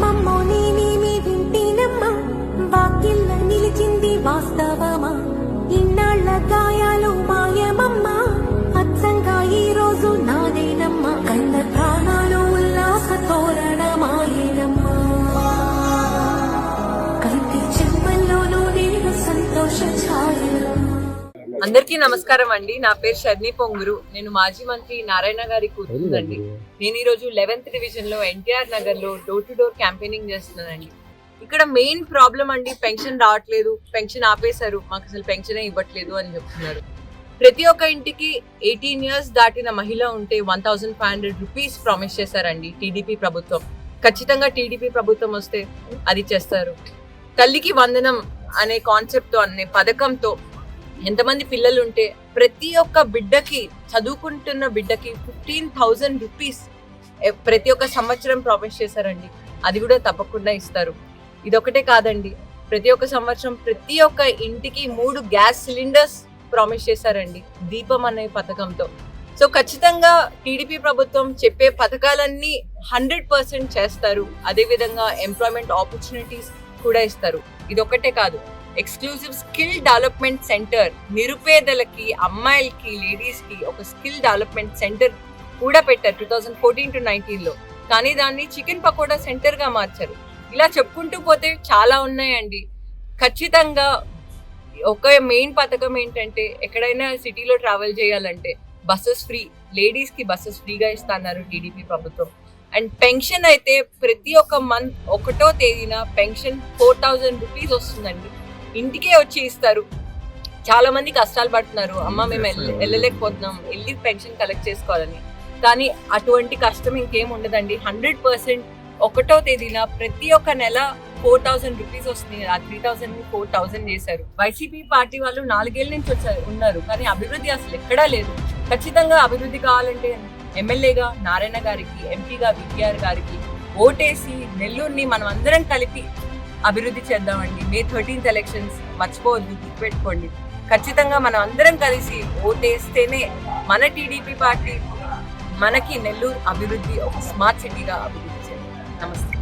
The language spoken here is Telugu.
నమ్మమ్మో నేనేమి వింటేనమ్మా? వాక్యల్ల నిలిచింది వాస్తవం అందరికీ నమస్కారం అండి. నా పేరు షర్ని పొంగురు. నేను మాజీ మంత్రి నారాయణ గారి కూతురుందండి నేను ఈ రోజు లెవెన్త్ డివిజన్లో ఎన్టీఆర్ నగర్లో డోర్ టు డోర్ క్యాంపెయినింగ్ చేస్తున్నానండి. ఇక్కడ మెయిన్ ప్రాబ్లం అండి పెన్షన్ రావట్లేదు పెన్షన్ ఆపేశారు మాకు అసలు పెన్షన్ ఇవ్వట్లేదు అని చెప్తున్నారు. ప్రతి ఒక్క ఇంటికి ఎయిటీన్ ఇయర్స్ దాటిన మహిళ ఉంటే one thousand five hundred rupees promise చేశారండి టీడీపీ ప్రభుత్వం. ఖచ్చితంగా టీడీపీ ప్రభుత్వం వస్తే అది చేస్తారు. తల్లికి వందనం అనే కాన్సెప్ట్తో అనే పథకంతో ఎంతమంది పిల్లలు ఉంటే ప్రతి ఒక్క బిడ్డకి చదువుకుంటున్న బిడ్డకి ఫిఫ్టీన్ థౌజండ్ రూపీస్ ప్రతి ఒక్క సంవత్సరం ప్రామిస్ చేశారండి. అది కూడా తప్పకుండా ఇస్తారు. ఇదొకటే కాదండి. ప్రతి ఒక్క సంవత్సరం ప్రతి ఒక్క ఇంటికి మూడు గ్యాస్ సిలిండర్స్ ప్రామిస్ చేశారండి దీపం అనే పథకంతో. సో ఖచ్చితంగా టీడీపీ ప్రభుత్వం చెప్పే పథకాలన్నీ హండ్రెడ్ పర్సెంట్ చేస్తారు. అదేవిధంగా ఎంప్లాయ్మెంట్ ఆపర్చునిటీస్ కూడా ఇస్తారు. ఇదొక్కటే కాదు. ఎక్స్క్లూజివ్ స్కిల్ డెవలప్మెంట్ సెంటర్ నిరుపేదలకి అమ్మాయిలకి లేడీస్కి ఒక స్కిల్ డెవలప్మెంట్ సెంటర్ కూడా పెట్టారు టూ థౌజండ్ ఫోర్టీన్ టు నైన్టీన్లో. కానీ దాన్ని చికెన్ పకోడా సెంటర్గా మార్చారు. ఇలా చెప్పుకుంటూ పోతే చాలా ఉన్నాయండి. ఖచ్చితంగా ఒక మెయిన్ పథకం ఏంటంటే ఎక్కడైనా సిటీలో ట్రావెల్ చేయాలంటే బస్సెస్ ఫ్రీ లేడీస్కి బస్సెస్ ఫ్రీగా ఇస్తున్నారు టీడీపీ ప్రభుత్వం. అండ్ పెన్షన్ అయితే ప్రతి ఒక్క మంత్ ఒకటో తేదీన పెన్షన్ ఫోర్ థౌజండ్ రూపీస్ వస్తుందండి. ఇంటికే వచ్చి ఇస్తారు. చాలా మంది కష్టాలు పడుతున్నారు. అమ్మ మేము వెళ్ళ- వెళ్ళలేకపోతున్నాం. వెళ్ళి పెన్షన్ కలెక్ట్ చేసుకోవాలని. కానీ అటువంటి కష్టం ఇంకేం ఉండదండి. హండ్రెడ్ పర్సెంట్ ఒకటో తేదీన ప్రతి ఒక్క నెల ఫోర్ థౌసండ్ రూపీస్ వస్తుంది ఆ త్రీ థౌసండ్ ఫోర్ థౌసండ్ చేశారు. వైసీపీ పార్టీ వాళ్ళు నాలుగేళ్ళ నుంచి వచ్చారు ఉన్నారు. కానీ అభివృద్ధి అసలు ఎక్కడా లేదు. ఖచ్చితంగా అభివృద్ధి కావాలంటే ఎమ్మెల్యేగా నారాయణ గారికి ఎంపీగా వికేఆర్ గారికి ఓటేసి నెల్లూరుని మనం అందరం కలిపి అభివృద్ధి చేద్దామండి. మే థర్టీన్త్ ఎలక్షన్స్ మర్చిపోవద్దు గుర్తుపెట్టుకోండి. ఖచ్చితంగా మనం అందరం కలిసి ఓటేస్తేనే మన టీడీపీ పార్టీ మనకి నెల్లూరు అభివృద్ధి ఒక స్మార్ట్ సిటీగా అభివృద్ధి చేయాలి నమస్తే.